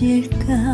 무엇일까?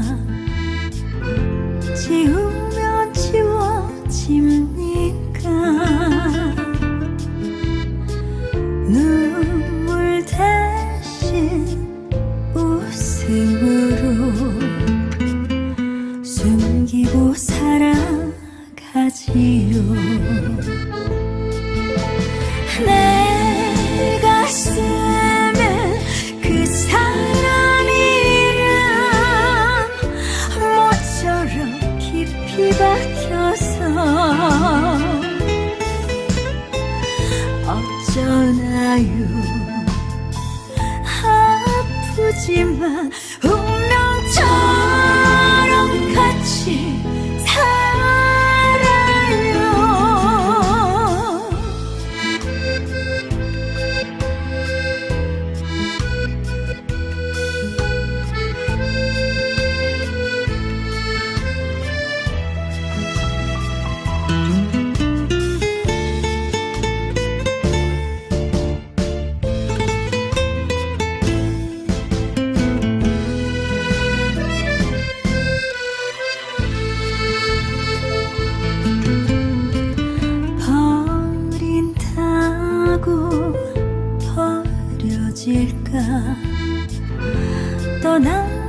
무엇일까? 떠나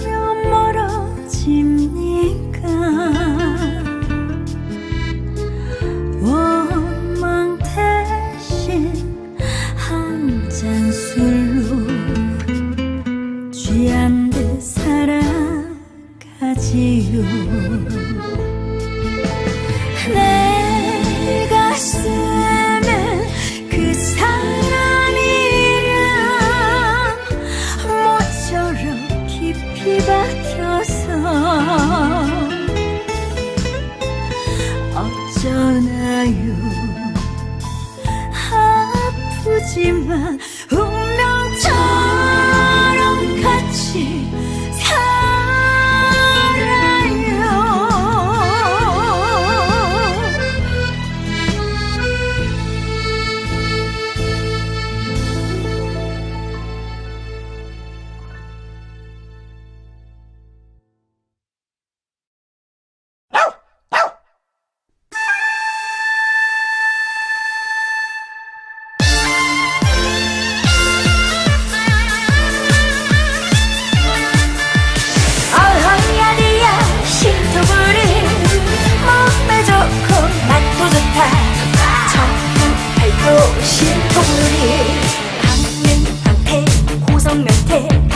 동물이 방는 방패 고성 명태.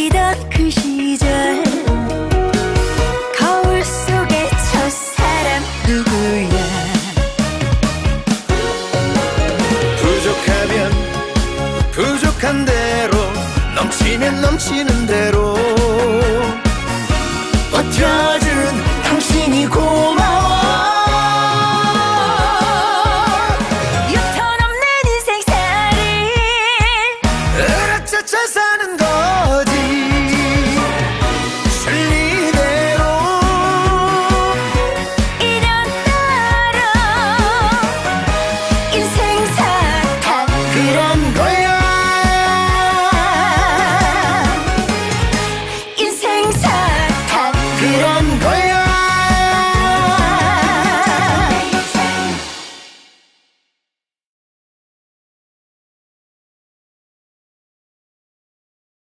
마치던 그 시절. 거울 속에 저 사람 누구야? 부족하면 부족한 대로 넘치면 넘치는 대로